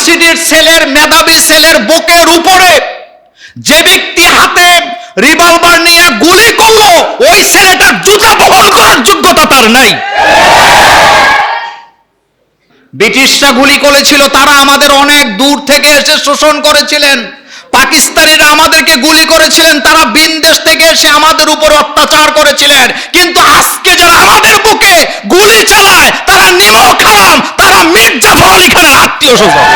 ইউনিভার্সিটির ছেলের, মেধাবী ছেলের বুকের উপরে যে ব্যক্তি হাতে রিভলভার নিয়ে গুলি করল, ওই ছেলেটার জুতা বহন করার যোগ্যতা তার নাই। ব্রিটিশরা গুলি করেছিল, তারা আমাদের অনেক দূর থেকে এসে শোষণ করেছিলেন। পাকিস্তানিরা আমাদেরকে গুলি করেছিলেন, তারা বিনদেশ থেকে এসে আমাদের উপর অত্যাচার করেছিলেন। কিন্তু আজকে যারা আমাদের বুকে গুলি চালায়, তারা নিমক হারাম তারা মির্জাফর আলী খানের আত্মীয় স্বজন।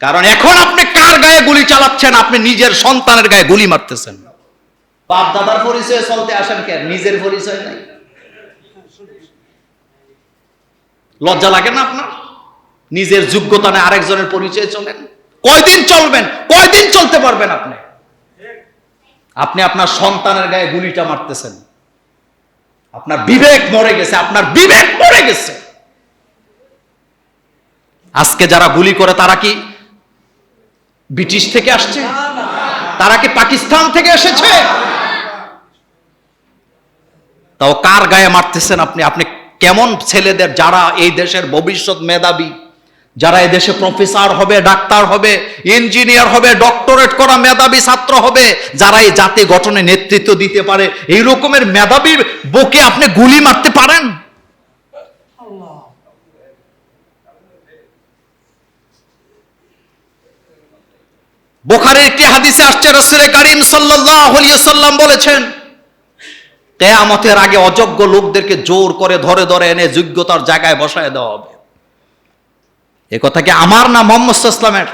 কারণ এখন আপনি কার গায়ে গুলি চালাচ্ছেন? আপনি নিজের সন্তানের গায়ে গুলি মারতেছেন। বাপ দাদার পরিচয়ে চলতে আসেন কেন নিজের পরিচয় নাই। লজ্জা লাগে না আপনার? নিজের যোগ্যতা নেই আরেকজনের পরিচয়ে চলেন। কয়দিন চলবেন? কয়দিন চলতে পারবেন আপনি? আপনি আপনার সন্তানের গায়ে গুলিটা মারতেছেন। আপনার বিবেক মরে গেছে, আপনার বিবেক মরে গেছে। আজকে যারা গুলি করে, তারা কি ব্রিটিশ থেকে আসছে? তারা কি পাকিস্তান থেকে এসেছে? তাও কার গায়ে মারতেছেন আপনি? আপনি কেমন ছেলেদের, যারা এই দেশের ভবিষ্যৎ মেধাবী, যারা এই দেশে প্রফেসর হবে, ডাক্তার হবে, ইঞ্জিনিয়ার হবে, ডক্টরেট করা মেধাবী ছাত্র হবে, যারা এই জাতি গঠনে নেতৃত্ব দিতে পারে, এই রকমের মেধাবীর বুকে আপনি গুলি মারতে পারেন? বোখারের একটি হাদিসে আসছে রসুল করিম সাল্লাম বলেছেন, কেয়ামতের আগে অযোগ্য লোকদেরকে জোর করে ধরে ধরে এনে যোগ্যতার জায়গায় বসায় দেওয়া হবে। এ কথা কি আমার না মোহাম্মদ ইসলামের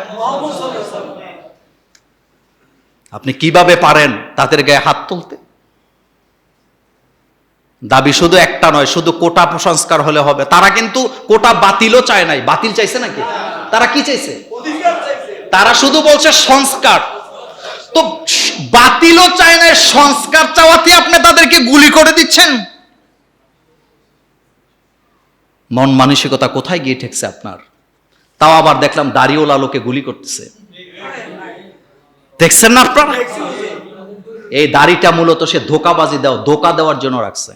আপনি কীভাবে পারেন তাদের গায়ে হাত তুলতে? দাবি শুধু একটা নয়, শুধু কোটা সংস্কার হলে হবে। তারা কিন্তু কোটা বাতিলও চায় নাই। বাতিল চাইছে নাকি? তারা কি চাইছে? তারা শুধু বলছে সংস্কার। তো বাতিলও চায় না সংস্কার চাওয়াতে আপনি তাদেরকে গুলি করে দিচ্ছেন। মন মানসিকতা কোথায় গিয়ে ঠেকছে আপনার? তাও আবার দেখলাম দাড়িওয়ালা লোকে গুলি করতেছে। দেখছেন না আপনারা? এই দাড়িটা মূলত সে ধোকাবাজি দেওয়া, ধোকা দেওয়ার জন্য রাখছে।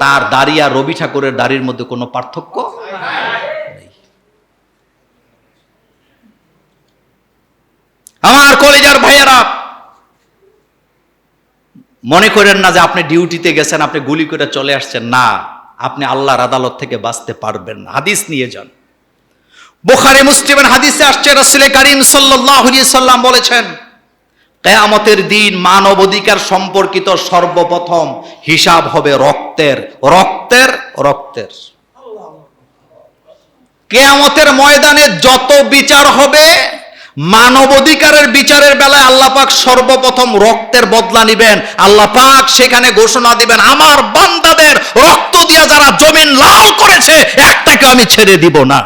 তার দাড়ি আর রবি ঠাকুরের দাড়ির মধ্যে কোনো পার্থক্য? আমার কলেজার ভাইয়েরা, মনে করেন না যে আপনি ডিউটিতে গেছেন, আপনি গুলি করে চলে আসছেন। না, আপনি আল্লাহর আদালত থেকে বাঁচতে পারবেন না। হাদিস নিয়ে যান। বোখারে, মুসলিমের হাদিসে আসছে রসুলের করিম সাল্লাল্লাহু সাল্লাম বলেছেন, কেয়ামতের দিন মানব অধিকার সম্পর্কিত সর্বপ্রথম হিসাব হবে রক্তের। রক্তের রক্তের। কেয়ামতের ময়দানে যত বিচার হবে মানব অধিকারের বিচারের বেলায় আল্লাহ পাক সর্বপ্রথম রক্তের বদলা নিবেন। আল্লাহ পাক সেখানে ঘোষণা দিবেন, আমার বান্দাদের রক্ত দিয়া যারা জমিন লাল করেছে, একটাকে আমি ছেড়ে দিব না।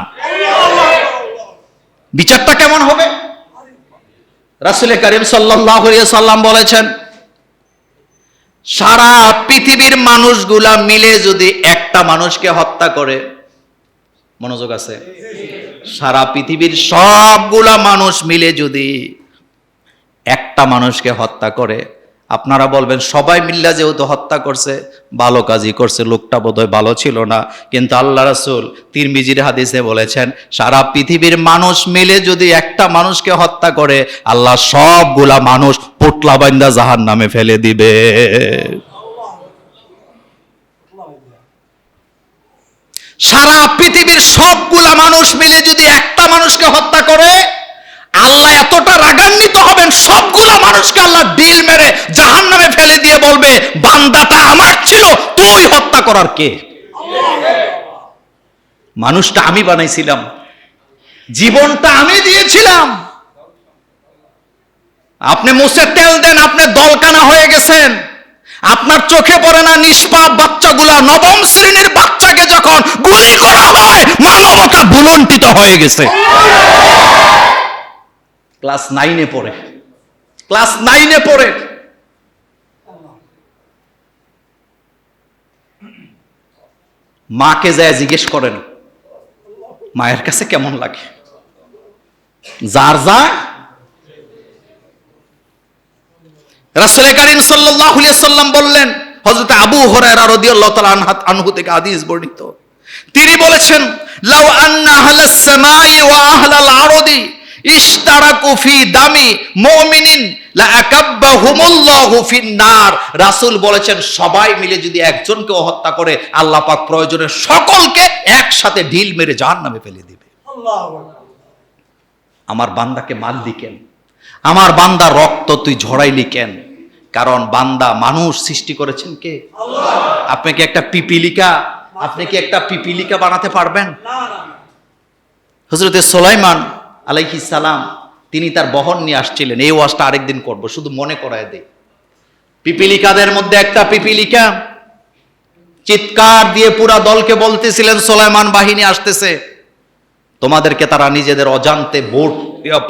বিচারটা কেমন হবে? রাসুল করিম সাল্লাম বলেছেন, সারা পৃথিবীর মানুষগুলা মিলে যদি একটা মানুষকে হত্যা করে, মনোযোগ আছে? সারা পৃথিবীর সবগুলা মানুষ মিলে যদি একটা মানুষকে হত্যা করে, আপনারা বলবেন, সবাই মিল্লা যেহেতু হত্যা করছে, ভালো কাজই করছে, লোকটা বোধহয় ভালো ছিল না। কিন্তু আল্লাহ রাসুল তিরমিজির হাদিসে বলেছেন, সারা পৃথিবীর মানুষ মিলে যদি একটা মানুষকে হত্যা করে, আল্লাহ সবগুলা মানুষ পোটলা বান্দা জাহান নামে ফেলে দিবে। সারা সবগুলা মানুষ মিলে যদি একটা মানুষকে হত্যা করে, আল্লাহ এতটা রাগান্বিত হবেন, সবগুলা মানুষকে আল্লাহ ডিল মেরে জাহান নামে ফেলে দিয়ে বলবে, বান্দাটা আমার ছিল, তুই হত্যা করার কে? মানুষটা আমি বানাইছিলাম, জীবনটা আমি দিয়েছিলাম। আপনি মুসে তেল দেন, আপনি দলকানা হয়ে গেছেন। আপনার চোখে পড়ে না নিষ্পাপ বাচ্চাগুলা, নবম শ্রেণির বাচ্চাকে যখন গুলি করা হয় মানবতা ভুলন্টিত হয়ে গেছে। ক্লাস নাইনে পড়ে। ক্লাস নাইনে পড়ে। মাকে যায় জিজ্ঞেস করেন, মায়ের কাছে কেমন লাগে? যার যা। রাসুল করিম আলাইহি সাল্লাম বললেন, হযরত আবু তাআলা আনহু থেকে হাদিস বর্ণিত। তিনি বলেছেন লাউ আন্না আহলাস সামাই ওয়া আহলাল আরদি ইশতারাকু ফি দামি মুমিনিন লা আকাব্বাহুমুল্লাহু ফিন নার রাসূল বলেছেন সবাই মিলে যদি একজনকে হত্যা করে আল্লাহ পাক প্রয়োজনে সকলকে একসাথে ঢিল মেরে জাহান্নামে ফেলে দিবে। আমার বান্দাকে মারলি কেন? আমার বান্দা রক্ত তুই ঝরাইলি কেন? কারণ বান্দা মানুষ সৃষ্টি করেছেন কে? আপনি কি একটা পিপিলিকা আপনি কি একটা পিপিলিকা বানাতে পারবেন? হজরতে সোলাইমান আলাইহি সালাম তিনি তার বহন নিয়ে আসছিলেন। এই ওয়াজটা আরেকদিন করব শুধু মনে করায় দেই। পিপিলিকাদের মধ্যে একটা পিপিলিকা চিৎকার দিয়ে পুরা দলকে বলতেছিলেন সোলাইমান বাহিনী আসতেছে। তোমাদেরকে তারা নিজেদের অজান্তে বোট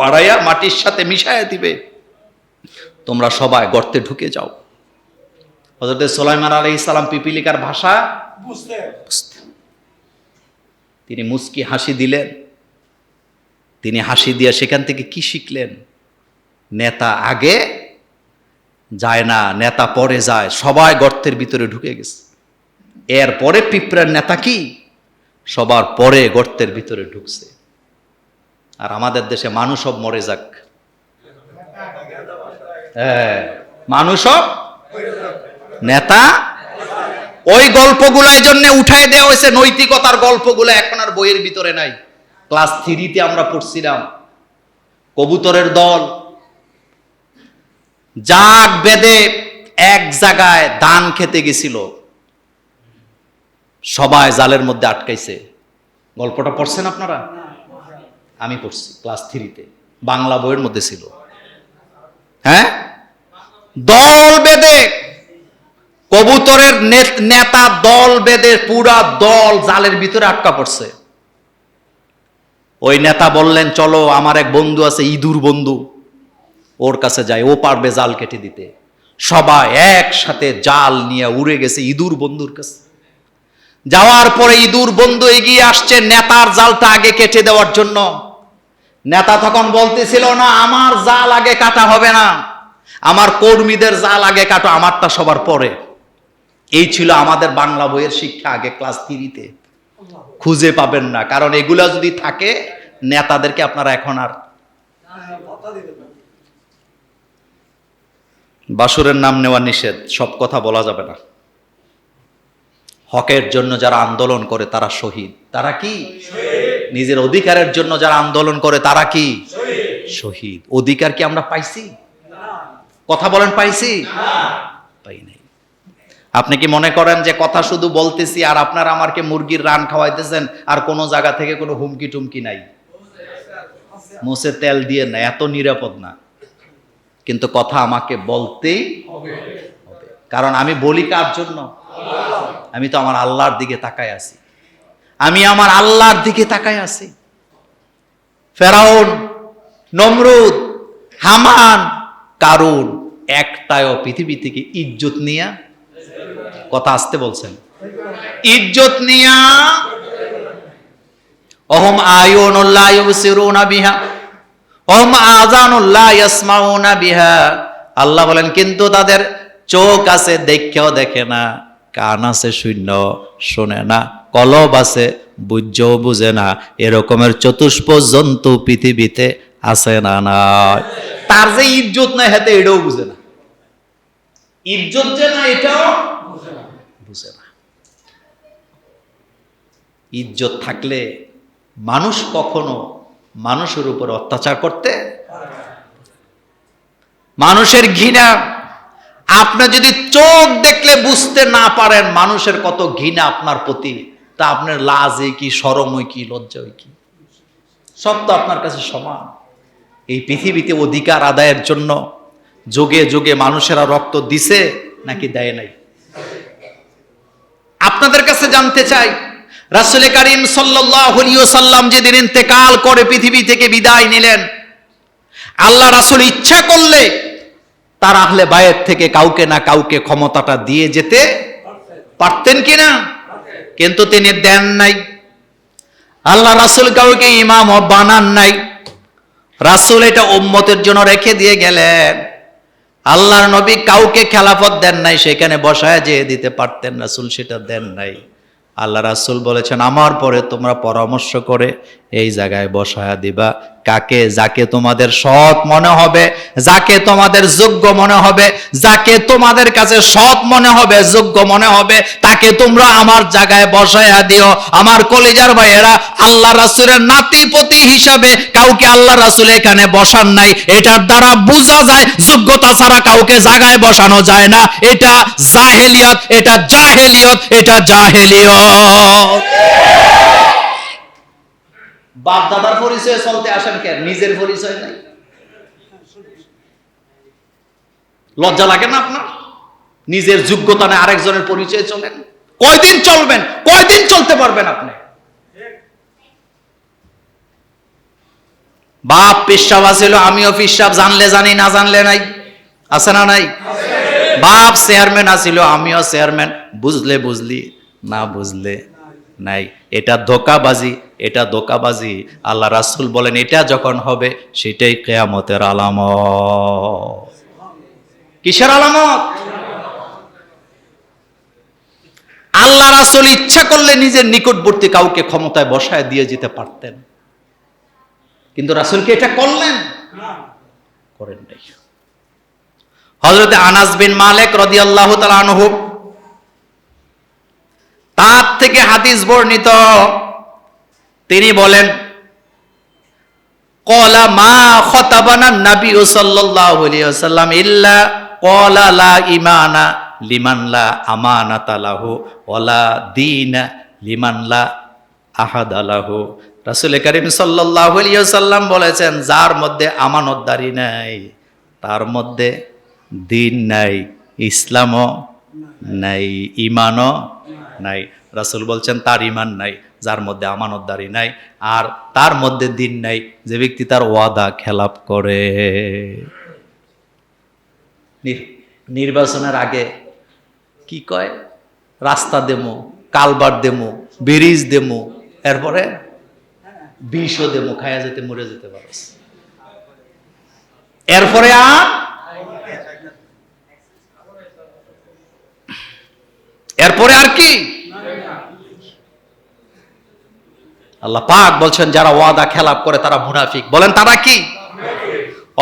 পাড়াইয়া মাটির সাথে মিশাইয়া দিবে। তোমরা সবাই গর্তে ঢুকে যাও। হজরত সোলাইমান আলাই ইসলাম পিপিলিকার ভাষা। তিনি মুস্কি হাসি দিলেন। তিনি হাসি দিয়ে সেখান থেকে কি শিখলেন? নেতা আগে যায় না নেতা পরে যায় সবাই গর্তের ভিতরে ঢুকে গেছে। এর পরে পিঁপড়ার নেতা কি? সবার পরে গর্তের ভিতরে ঢুকছে। আর আমাদের দেশে মানুষ সব মরে যাক। হ্যাঁ মানুষ সব নেতা ওই গল্পগুলো জন্য উঠাই দেওয়া হয়েছে, নৈতিকতার গল্পগুলো এখন আর বইয়ের ভিতরে নাই। ক্লাস থ্রিতে আমরা পড়ছিলাম, কবুতরের দল। জাগ বেদে এক জায়গায় দান খেতে গেছিল। সবাই জালের মধ্যে আটকাইছে। গল্পটা পড়ছেন আপনারা? আমি পড়ছি, ক্লাস থ্রিতে। বাংলা বইয়ের মধ্যে ছিল। হ্যাঁ? দল বেদে কবুতরের নেতা দল বেদে পুরা দল জালের ভিতরে আটকা পড়ছে। ওই নেতা বললেন, চলো, আমার এক বন্ধু আছে, ইঁদুর বন্ধু। ওর কাছে যায় ও পারবে জাল কেটে দিতে। সবাই একসাথে জাল নিয়ে উড়ে গেছে ইঁদুর বন্ধুর কাছে। যাওয়ার পরে ইঁদুর বন্ধু এগিয়ে আসছে নেতার জালটা আগে কেটে দেওয়ার জন্য। নেতা তখন বলতেছিল, না, আমার জাল আগে কাটা হবে না। আমার কর্মীদের জাল আগে কাটো, আমারটা সবার পরে। এই ছিল আমাদের বাংলা বইয়ের শিক্ষা আগে ক্লাস থ্রিতে। খুঁজে পাবেন না কারণ এগুলা যদি থাকে নেতাদেরকে আপনারা এখন আর বাসুরের নাম নেওয়া নিষেধ সব কথা বলা যাবে না। হকের জন্য যারা আন্দোলন করে তারা শহীদ। তারা কি? নিজের অধিকারের জন্য যারা আন্দোলন করে তারা কি? শহীদ। অধিকার কি আমরা পাইছি? কথা বলেন পাইছি? আপনি কি মনে করেন যে কথা শুধু বলতেছি আর আপনারা আমাকে মুরগির রান খাওয়াইতেছেন আর কোনো জায়গা থেকে কোনো হুমকি টুমকি নাই? মুসে তেল দিয়ে না, এত নিরাপদ না। কিন্তু কথা আমাকে বলতেই হবে। কারণ আমি বলি কার জন্য? আমি তো আমার আল্লাহর দিকে তাকায় আছি। আমি আমার আল্লাহর দিকে তাকায় আছি। ফেরাউন, নমরুদ, হামান, কারুন একটাও পৃথিবী থেকে ইজ্জত নিয়া কথা আসতে বলছেন। ইজ্জত নিয়া অহম আয়ুনুল্লাহ ইউবসিরুনা বিহা, অহম আজানুল্লাহ ইয়াসমাউনা বিহা। আল্লাহ বলেন, কিন্তু তাদের চোখ আছে, দেখেও দেখে না, কান আছে, শূন্য শোনে না, কলব আছে, বুঝেও বুঝে না, এরকমের চতুষ্প জন্তু পৃথিবীতে আছে না নয় তার যে ইজ্জত না হেতে এটাও বুঝে না। ইজ্জত যে না এটাও বুঝে না। ইজ্জত থাকলে মানুষ কখনো মানুষের উপর অত্যাচার করতে মানুষের ঘৃণা, আপনি যদি চোখ দেখলে বুঝতে না পারেন মানুষের কত ঘৃণা আপনার প্রতি, তা আপনার লাজে কি, সরমই কি লজ্জাই কি? সব তো আপনার কাছে সমান। এই পৃথিবীতে অধিকার আদায়ের জন্য যোগে যোগে মানুষেরা রক্ত দিছে নাকি দেয় নাই? আপনাদের কাছে জানতে চাই, রাসুল করিম সাল্লাম যেদিন ইন্তেকাল করে পৃথিবী থেকে বিদায় নিলেন, আল্লাহ রাসুল ইচ্ছা করলে তার আহলে বায়ের থেকে কাউকে না কাউকে ক্ষমতাটা দিয়ে যেতে পারতেন কিনা? কিন্তু তিনি দেন নাই। আল্লাহ রাসুল কাউকে ইমাম বানান নাই। রাসুল এটা উম্মতের জন্য রেখে দিয়ে গেলেন। আল্লাহর নবী কাউকে খেলাফত দেন নাই, সেখানে বসায় যেয়ে দিতে পারতেন রাসুল, সেটা দেন নাই। আল্লাহ রাসুল বলেছেন, আমার পরে তোমরা পরামর্শ করে এই জায়গায় বসায়া দিবা। কাকে? যাকে তোমাদের সৎ মনে হবে, যাকে তোমাদের যোগ্য মনে হবে, যাকে তোমাদের কাছে সৎ মনে হবে, যোগ্য মনে হবে, তাকে তোমরা আমার জায়গায় বসায়া দিও। আমার কলেজার ভাইয়েরা, আল্লাহ রাসুলের নাতিপতি হিসাবে কাউকে আল্লাহ রাসুল এখানে বসান নাই। এটার দ্বারা বোঝা যায়, যোগ্যতা ছাড়া কাউকে জায়গায় বসানো যায় না। এটা জাহেলিয়ত এটা জাহেলিয়ত এটা জাহেলিয়ত। বাপ দাদার পরিচয়ে চলতে আসেন কেন? নিজের পরিচয় নাই। লজ্জা লাগে না আপনার? নিজের যোগ্যতা নেই আরেকজনের পরিচয়ে চলেন। কয়দিন চলবেন? কয়দিন চলতে পারবেন আপনি? বাপ পিসাব আছিল, আমিও পিসাব জানলে জানি, না জানলে নাই। আছে না নাই? বাপ চেয়ারম্যান আছিল, আমিও চেয়ারম্যান। বুঝলে বুঝলি, না বুঝলে নাই। এটা ধোকাবাজি এটা ধোকাবাজি। আল্লাহ রাসুল বলেন, এটা যখন হবে, সেটাই কেয়ামতের আলামত। কিসের আলামত? আল্লাহ রাসূল ইচ্ছা করলে নিজের নিকটবর্তী কাউকে ক্ষমতায় বসায় দিয়ে যেতে পারতেন। কিন্তু রাসূল কি এটা করলেন? করেন নাই। হযরত আনাস বিন মালিক রাদিয়াল্লাহু তাআলা আনহু তার থেকে হাদিস বর্ণিত। তিনি বলেন, কলা মা খতাবানা নবী সাল্লাল্লাহু আলাইহি ওয়াসাল্লাম ইল্লা কলা লা ইমানা লিমান লা আমানাতা লাহু ওয়ালা দীনা লিমান লা আহাদা লাহু। রাসূল করিম সাল্লাল্লাহু আলাইহি ওয়াসাল্লাম বলেছেন, যার মধ্যে আমানতদারি নাই, তার মধ্যে দিন নাই, ইসলামও নাই ইমানও নাই, রাসূল বলছেন তার ইমান নাই, যার মধ্যে আমানতদারি নাই, আর তার মধ্যে দিন নাই, যে ব্যক্তি তার ওয়াদা, খেলাপ করে। নির্বাচনের আগে কি কয়? রাস্তা দেমো, কালবার দেমো, ব্রিজ দেমো, এরপরে বিষও দেমো, খায়া যেতে, মরে যেতে পারস এরপরে আর? এরপরে আর কি? আল্লাহ পাক বলছেন, যারা ওয়াদা খেলাপ করে তারা মুনাফিক। বলেন, তারা কি?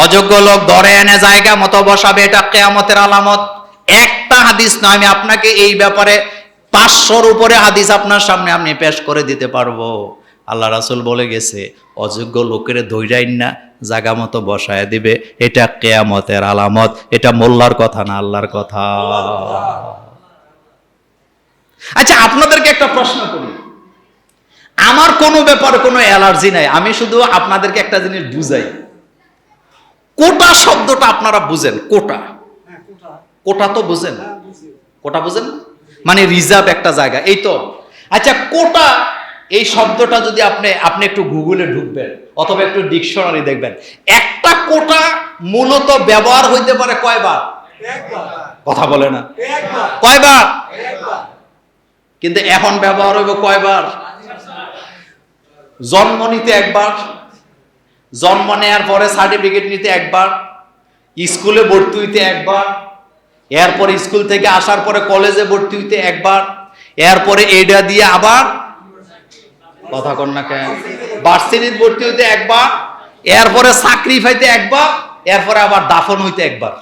অযোগ্য লোক ধরে এনে জায়গা মতো বসাবে, এটা কেয়ামতের আলামত। একটা হাদিস না, আমি আপনাকে এই ব্যাপারে পাঁচশোর উপরে হাদিস আপনার সামনে আমি পেশ করে দিতে পারব। আল্লাহ রাসুল বলে গেছে, অযোগ্য লোকের ধৈরাইন না জাগা মতো বসায় দিবে, এটা কেয়ামতের আলামত। এটা মোল্লার কথা না, আল্লাহর কথা। আচ্ছা আপনাদেরকে একটা প্রশ্ন করি। আমার কোনো ব্যাপারে কোনো অ্যালার্জি নাই। আমি শুধু আপনাদেরকে একটা জিনিস বুঝাই। কোটা শব্দটা আপনারা বুঝেন কোটা। কোটা। তো বুঝেন? কোটা বুঝেন? মানে রিজার্ভ একটা জায়গা এই তো। আচ্ছা কোটা এই শব্দটা যদি আপনি আপনি একটু গুগলে ঢুকবেন অথবা একটু ডিকশনারি দেখবেন একটা কোটা মূলত ব্যবহার হইতে পারে কয়বার? কথা বলে না। কয়বার? কিন্তু এখন ব্যবহার হইব কয়বার? জন্ম নিতে একবার, জন্ম নেয়ার পরে সার্টিফিকেট নিতে একবার, স্কুলে ভর্তি হইতে একবার, এরপরে স্কুল থেকে আসার পরে কলেজে ভর্তি হইতে একবার, এরপরে এটা দিয়ে আবার কথা কন না কেন? ভার্সিটিতে ভর্তি হইতে একবার, এরপরে চাকরি পাইতে একবার, এরপরে আবার দাফন হইতে একবার।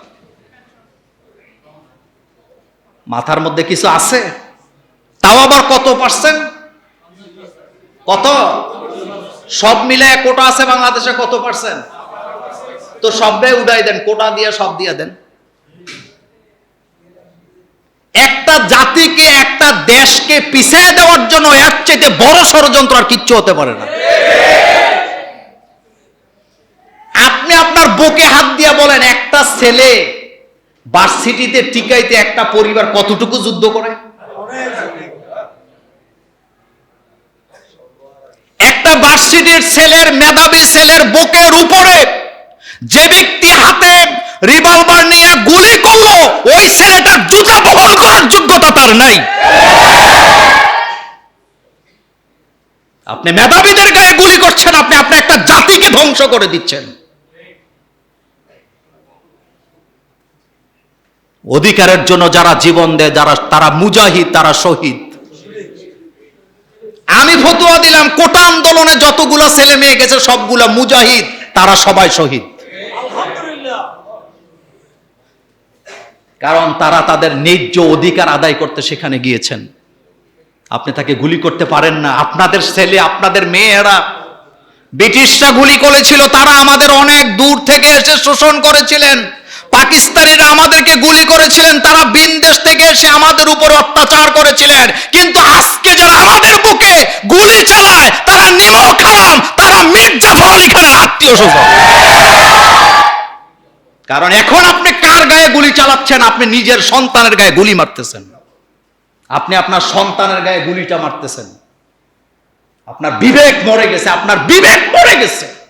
মাথার মধ্যে কিছু আছে? তাও আবার কত পার্সেন্ট কত? সব মিলে কোটা আছে বাংলাদেশে কত পার্সেন্ট তো সবটাই উড়াই দেন, কোটা দিয়ে সব দিয়ে দেন। একটা জাতিকে, একটা দেশকে পিছিয়ে দেওয়ার জন্য এর চাইতে বড় ষড়যন্ত্র আর কিচ্ছু হতে পারে না। আপনি আপনার বুকে হাত দিয়ে বলেন, একটা ছেলে ভার্সিটিতে টিকাইতে একটা পরিবার কতটুকু যুদ্ধ করে? ভার্সিটির ছেলের, মেধাবী ছেলের বুকের উপরে যে ব্যক্তি হাতে রিভলভার নিয়ে গুলি করল, ওই ছেলেটার জুতা বহল করার যোগ্যতা তার নাই। আপনি মেধাবীদের গায়ে গুলি করছেন, আপনি আপনি একটা জাতিকে ধ্বংস করে দিচ্ছেন। অধিকারের জন্য যারা জীবন দেয়, যারা তারা মুজাহিদ, তারা শহীদ। আমি ফতুয়া দিলাম কোটা আন্দোলনে যতগুলো ছেলে মেয়ে গেছে সবগুলা মুজাহিদ তারা সবাই শহীদ। কারণ তারা তাদের ন্যায্য অধিকার আদায় করতে সেখানে গিয়েছেন। আপনি তাকে গুলি করতে পারেন না। আপনাদের ছেলে আপনাদের মেয়েরা ব্রিটিশরা গুলি করেছিল তারা আমাদের অনেক দূর থেকে এসে শোষণ করেছিলেন। পাকিস্তানিরা আমাদেরকে গুলি করেছিলেন, তারা বিনদেশ থেকে এসে আমাদের উপর অত্যাচার করেছিলেন। কিন্তু আজকে যারা আমাদের বুকে গুলি চালায়, তারা নিমক হারাম তারা মির্জাফর আলী খানের আত্মীয় স্বজন। কারণ এখন আপনি কার গায়ে গুলি চালাচ্ছেন? আপনি নিজের সন্তানের গায়ে গুলি মারতেছেন। আপনি আপনার সন্তানের গায়ে গুলিটা মারতেছেন। আপনার বিবেক মরে গেছে, আপনার বিবেক মরে গেছে।